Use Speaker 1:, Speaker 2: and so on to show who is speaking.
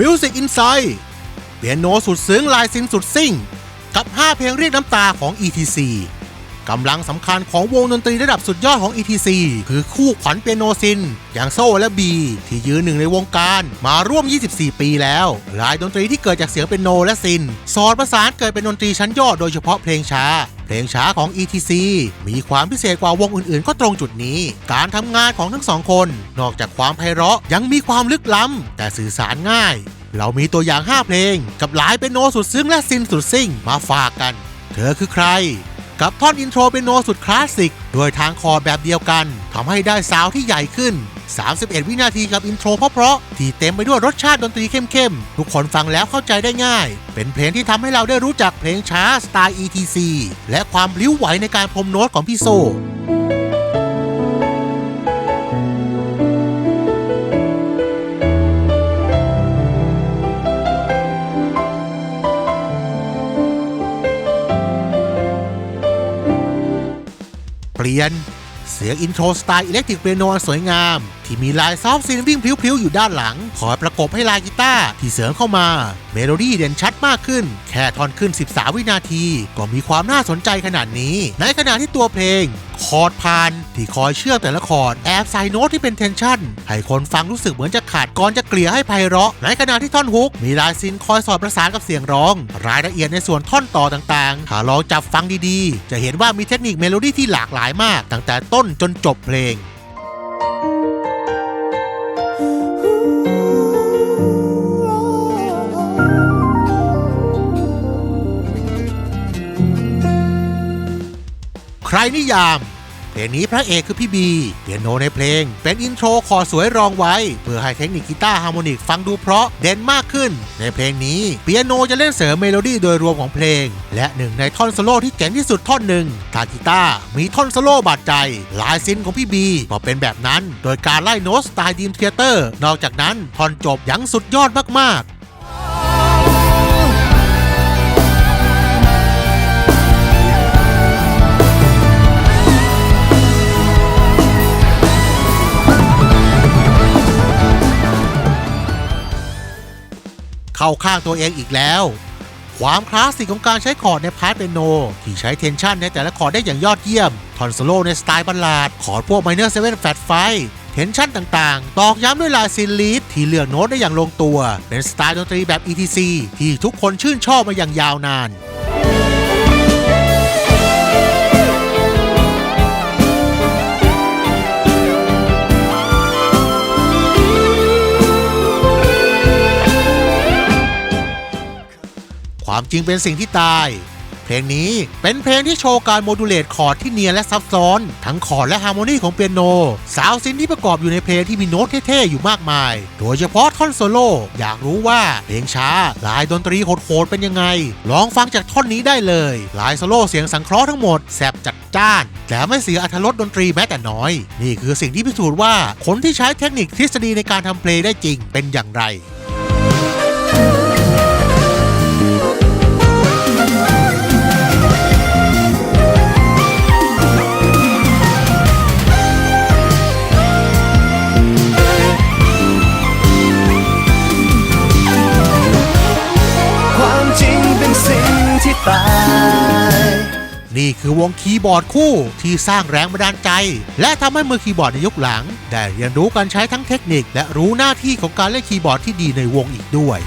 Speaker 1: Music Insight เปียโนสุดซึ้งลายซินสุดซิ่ง กับ 5 เพลงเรียกน้ำตาของ ETC กำลังสำคัญของวงดนตรีระดับสุดยอดของ ETC คือคู่ขวัญเปียโนซิน อย่างโซ่และบี ที่ยืนหนึ่งในวงการมาร่วม 24 ปีแล้วลายดนตรีที่เกิดจากเสียงเปียโนและซิน สอดประสานเกิดเป็นดนตรีชั้นยอดโดยเฉพาะเพลงช้า ลงช้าของ ETC มีความพิเศษกว่าวงอื่นๆ ก็ตรงจุดนี้ การทำงานของทั้งสองคน นอกจากความไพเราะยังมีความลึกล้ำ แต่สื่อสารง่าย เรามีตัวอย่าง 5 เพลง กับหลายเป็นโนสุดซึ้งและซินสุดซิ่งมาฝากกัน เธอคือใคร กับท่อนอินโทรเปียโนสุดคลาสสิก โดยทางคอแบบเดียวกันทำให้ได้ซาวที่ใหญ่ขึ้น 31 วินาทีกับอินโทรเพราะๆที่เต็มไปด้วยรสชาติดนตรีเข้มๆ ทุกคนฟังแล้วเข้าใจได้ง่าย เป็นเพลงที่ทำให้เราได้รู้จักเพลงช้าสไตล์ ETC และความพลิ้วไหวในการพรมโน้ตของพี่โซ ลี่ยน เสียงอินโทรสไตล์อิเล็กทริกเปียโนอนสวยงาม ที่มีลายซอฟต์ซินวิ่งพลิ้วๆ อยู่ด้านหลัง คอยประกบให้ลายกีตาร์ที่เสริมเข้ามา เมโลดี้เด่นชัดมากขึ้น แค่ทอนขึ้น 13 วินาที ก็มีความน่าสนใจขนาดนี้ ในขณะที่ตัวเพลง คอร์ดพาน ที่คอยเชื่อมแต่ละคอร์ดแอบใส่โน้ตที่เป็นเทนชั่นให้คนฟังรู้สึกเหมือนจะขาดก่อนจะเกลี่ยให้ไพเราะ ในขณะที่ท่อนฮุก มีลายซินคอยสอดประสานกับเสียงร้อง รายละเอียดในส่วนท่อนต่อต่างๆถ้าลองจับฟังดีๆ จะเห็นว่ามีเทคนิคเมโลดี้ที่หลากหลายมาก ตั้งแต่ต้นจนจบเพลง รนิยาม เพลงนี้พระเอกคือพี่บีเปียโนในเพลง เป็นอินโทรคอสวยรองไว้ เพื่อให้เทคนิคกีตาร์ฮาร์โมนิกฟังดูเพราะเด่นมากขึ้น ในเพลงนี้เปียโนจะเล่นเสริมเมโลดี้โดยรวมของเพลง และหนึ่งในท่อนโซโล่ที่เจ๋งที่สุดท่อนหนึ่งทางกีตาร์มีท่อนโซโล่บาดใจลายซินของพี่บีก็เป็นแบบนั้น โดยการไล่โน้ตสไตล์ดีมเทเตอร์นอกจากนั้นท่อนจบยังสุดยอดมากๆ เข้าข้างตัวเองอีกแล้ว ความคลาสสิกของการใช้คอร์ดในพาร์ทเปียโน ที่ใช้เทนชันในแต่ละคอร์ดได้อย่างยอดเยี่ยม ทอนโซโลในสไตล์บัลลาด คอร์ดพวกไมเนอร์เซเว่นแฟตไฟเทนชันต่างๆ ตอกย้ำด้วยลายซินลีดที่เลือกโน้ตได้อย่างลงตัว เป็นสไตล์ดนตรีแบบ ETC ที่ทุกคนชื่นชอบมาอย่างยาวนาน จริงเป็นสิ่งที่ตาย เพลงนี้เป็นเพลงที่โชว์การโมดูเลตคอร์ดที่เนียนและซับซ้อน ทั้งคอร์ดและฮาร์โมนีของเปียโน สาวซินที่ประกอบอยู่ในเพลงที่มีโน้ตเท่ๆ อยู่มากมาย โดยเฉพาะท่อนโซโล่อยากรู้ว่าเพลงช้าลายดนตรีโหดๆเป็นยังไง ลองฟังจากท่อนนี้ได้เลยลายโซโล่เสียงสังเคราะห์ทั้งหมดแสบจัดจ้านแต่ไม่เสียอรรถรสดนตรีแม้แต่น้อย นี่คือสิ่งที่พิสูจน์ว่าคนที่ใช้เทคนิคทฤษฎีในการทำเพลงได้จริงเป็นอย่างไร นี่คือวงคีย์บอร์ดคู่ที่สร้างแรงบันดาลใจ และทำให้มือคีย์บอร์ดในยุคหลัง ได้เรียนรู้การใช้ทั้งเทคนิค และรู้หน้าที่ของการเล่นคีย์บอร์ดที่ดีในวงอีกด้วย